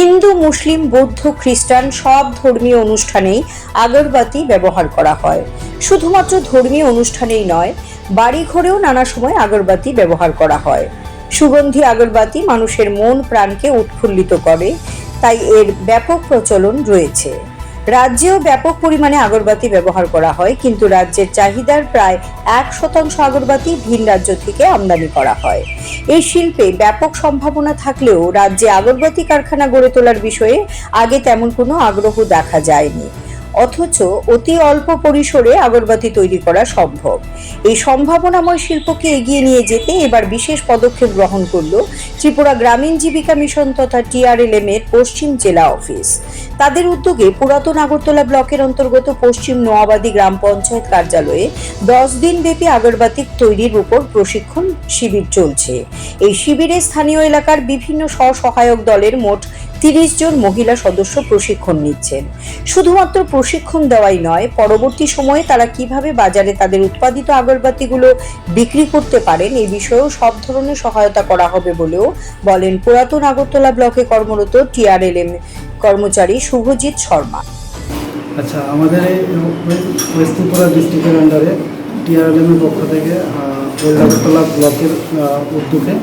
হিন্দু, মুসলিম, বৌদ্ধ, খ্রিস্টান সব ধর্মীয় অনুষ্ঠানেই আগরবাতি ব্যবহার করা হয়। শুধুমাত্র ধর্মীয় অনুষ্ঠানেই নয় বাড়ি ঘরেও নানা সময় আগরবাতি ব্যবহার করা হয়। সুগন্ধি আগরবাতি মানুষের মন, প্রাণকে উৎফুল্লিত করে, তাই এর ব্যাপক প্রচলন রয়েছে। রাজ্যেও ব্যাপক পরিমাণে আগরবাতি ব্যবহার করা হয়, কিন্তু রাজ্যের চাহিদার প্রায় এক শতাংশ আগরবাতি ভিন রাজ্য থেকে আমদানি করা হয়। এই শিল্পে ব্যাপক সম্ভাবনা থাকলেও রাজ্যে আগরবাতি কারখানা গড়ে তোলার বিষয়ে আগে তেমন কোনো আগ্রহ দেখা যায়নি। অথচ অতি অল্প পরিসরে আগরবাতি তৈরি করা সম্ভব। এই সম্ভাবনাময় শিল্পকে এগিয়ে নিয়ে যেতে এবার বিশেষ পদক্ষেপ গ্রহণ করল ত্রিপুরা গ্রামীণ জীবিকা মিশন তথা টিআরএলএম এর পশ্চিম জেলা অফিস। তাদের উদ্যোগে পুরাতন আগরতলা ব্লকের অন্তর্গত পশ্চিম নোয়াবাদী গ্রাম পঞ্চায়েত কার্যালয়ে দশ দিন ব্যাপী আগরবাতি তৈরির উপর প্রশিক্ষণ শিবির চলছে। এই শিবিরে স্থানীয় এলাকার বিভিন্ন স্বসহায়ক দলের মোট তিরিশ জন মহিলা সদস্য প্রশিক্ষণ নিচ্ছেন। শুধুমাত্র প্রশিক্ষণ দেওয়াই নয়, পরবর্তী সময়ে তারা কীভাবে বাজারে তাদের উৎপাদিত আগরবাতিগুলো বিক্রি করতে পারেন এই বিষয়েও সব ধরনের সহায়তা করা হবে বলেও বলেন পুরাতন আগরতলা ব্লকে কর্মরত টিআরএলএম কর্মচারী শুভজিৎ শর্মা। আচ্ছা আমাদের ডিস্ট্রিক্টের আন্ডারে টিআরএলের পক্ষ থেকে ব্লকের উদ্যোগে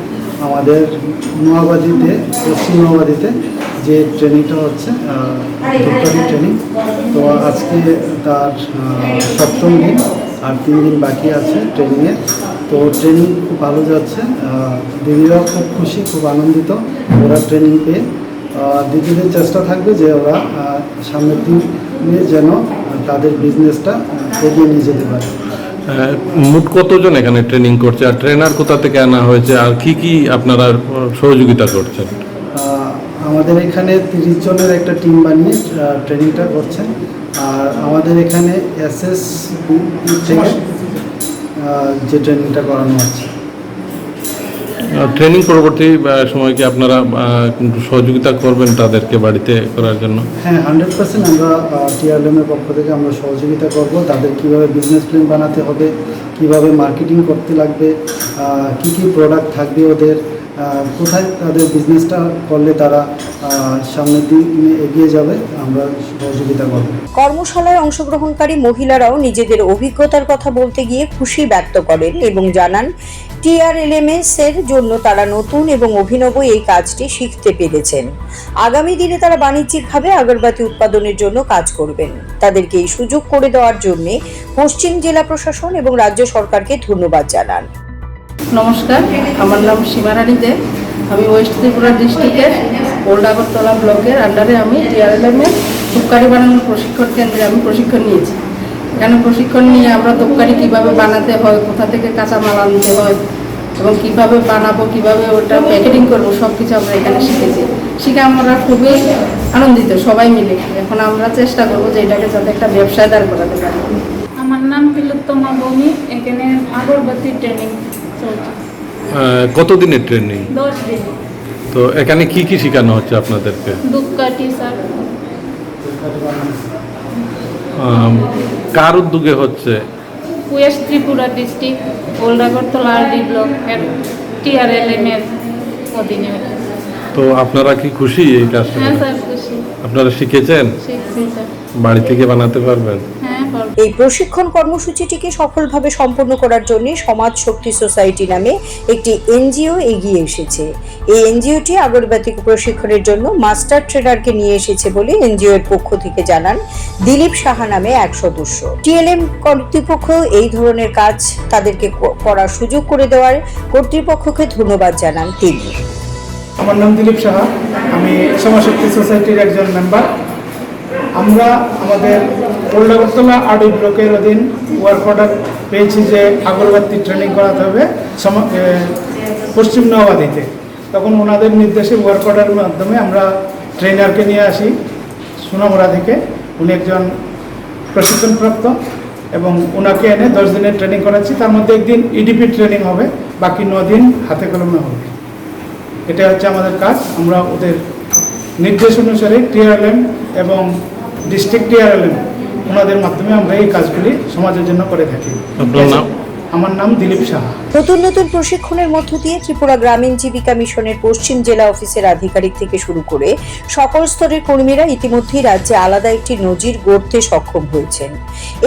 আমাদের নোয়াবাদিতে পশ্চিম নোয়াবাদিতে যে ট্রেনিংটা হচ্ছে ডক্টরি ট্রেনিং তো আজকে তার সপ্তম দিন আর তিন দিন বাকি আছে ট্রেনিংয়ে তো ট্রেনিং খুব ভালো যাচ্ছে। দিদিরাও খুব খুশি খুব আনন্দিত ওরা ট্রেনিং পেয়ে। দিদিদের চেষ্টা থাকবে যে ওরা সামনের দিনে যেন তাদের বিজনেসটা এগিয়ে নিয়ে যেতে পারে। মোট কতজন এখানে ট্রেনিং করছে? আর ট্রেনার কোথা থেকে আনা হয়েছে? আর কি কি আপনারা সহযোগিতা করছেন? আমাদের এখানে তিরিশ জনের একটা টিম বানিয়ে ট্রেনিংটা করছেন। আর আমাদের এখানে এস এস থেকে যে ট্রেনিংটা করানো হচ্ছে। ট্রেনিং পরবর্তী সময় কি আপনারা সহযোগিতা করবেন তাদেরকে বাড়িতে করার জন্য? হ্যাঁ হান্ড্রেড পার্সেন্ট আমরা টিআরএমের পক্ষ থেকে আমরা সহযোগিতা করব। তাদের কীভাবে বিজনেস প্ল্যান বানাতে হবে কীভাবে মার্কেটিং করতে লাগবে কি কি প্রোডাক্ট থাকবে ওদের কোথায় তাদের বিজনেসটা করলে তারা সামনের দিনে এগিয়ে যাবে, আমরা সহযোগিতা করব। কর্মশালায় অংশগ্রহণকারী মহিলারাও নিজেদের অভিজ্ঞতার কথা বলতে গিয়ে খুশি ব্যক্ত করেন এবং জানান টিআরএলএমএস এর জন্য তারা নতুন এবং অভিনব এই কাজটি শিখতে পেরেছেন। আগামী দিনে তারা বাণিজ্যিকভাবে আগরবাতি উৎপাদনের জন্য কাজ করবেন। তাদেরকে এই সুযোগ করে দেওয়ার জন্য পশ্চিম জেলা প্রশাসন এবং রাজ্য সরকারকে ধন্যবাদ জানান। নমস্কার, আমার নাম সীমারানী দে। আমি ওয়েস্ট ত্রিপুরা ডিস্ট্রিক্টের ওল্ড আগরতলা ব্লকের আন্ডারে আমি টিআরএলএম এর ধূপকাঠি বানানোর প্রশিক্ষণ কেন্দ্রে আমি প্রশিক্ষণ নিয়েছি। এখানে প্রশিক্ষণ নিয়ে আমরা ধূপকাঠি কীভাবে বানাতে হয়, কোথা থেকে কাঁচামাল আনতে হয় এবং কীভাবে বানাবো, কীভাবে ওটা প্যাকেটিং করব সব কিছু আমরা এখানে শিখেছি। শিখে আমরা খুবই আনন্দিত, সবাই মিলে। এখন আমরা চেষ্টা করব যে এটাকে যাতে একটা ব্যবসায় দাঁড় করাতে পারি। আমার নাম তিলোত্তমা বমি এখানে আগরবাতি ট্রেনিং কতদিনের ট্রেনিং দশ দিন তো এখানে কি কি শেখানো হচ্ছে আপনাদেরকে? কার উদ্যোগে হচ্ছে? West Tripura district old Agartala RD block এর টিআরএলএম এর অধীনে। তো আপনারা কি খুশি এই কাজটা? হ্যাঁ স্যার খুশি। আপনারা শিখেছেন? শিখছি স্যার। বাড়ি থেকে বানাতে পারবেন? হ্যাঁ। এই প্রশিক্ষণ কর্মসূচিটিকে সফলভাবে সম্পন্ন করার জন্য সমাজ শক্তি সোসাইটি নামে একটি এনজিও এগিয়ে এসেছে। এই এনজিওটি আগরবাতি প্রশিক্ষণের জন্য মাস্টার ট্রেনারকে নিয়ে এসেছে বলে এনজিও এর পক্ষ থেকে জানান দিলীপ সাহা নামে এক সদস্য। টিএলএম কর্তৃপক্ষ এই ধরনের কাজ তাদেরকে করার সুযোগ করে দেওয়ার কর্তৃপক্ষকে ধন্যবাদ জানান তিনি। আমার নাম দিলীপ সাহা। আমি সমাশক্তি সোসাইটির একজন মেম্বার। আমরা আমাদের আগরতলা আরডি ব্লকের অধীন ওয়ার্ক অর্ডার পেয়েছি যে আগরবাতি ট্রেনিং করাতে হবে পশ্চিম নওয়াদিতে। তখন ওনাদের নির্দেশে ওয়ার্ক অর্ডারের মাধ্যমে আমরা ট্রেনারকে নিয়ে আসি সোনামুড়া থেকে উনি একজন প্রশিক্ষণপ্রাপ্ত এবং ওনাকে এনে দশ দিনের ট্রেনিং করাচ্ছি। তার মধ্যে একদিন ইডিপি ট্রেনিং হবে, বাকি দিন হাতে কলমে হবে। এটা হচ্ছে আমাদের কাজ। আমরা ওদের নির্দেশ অনুসারে টিআরএলএম এবং ডিস্ট্রিক্ট টিআরএলএম ওনাদের মাধ্যমে আমরা এই কাজগুলি সমাজের জন্য করে থাকি। আমার নাম দিলীপ সাহা। নতুন নতুন প্রশিক্ষণের মধ্য দিয়ে ত্রিপুরা গ্রামীণ জীবিকা মিশনের পশ্চিম জেলা অফিসের আধিকারিক থেকে শুরু করে সকল স্তরের কর্মীরা ইতিমধ্যেই রাজ্যে আলাদা একটি নজির গড়তে সক্ষম হয়েছেন।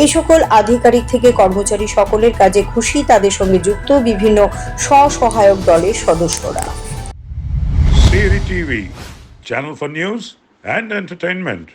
এই সকল আধিকারিক থেকে কর্মচারী সকলের কাজে খুশি তাদের সঙ্গে যুক্ত বিভিন্ন স্বসহায়ক দলের সদস্যরা। TV, channel for news and entertainment.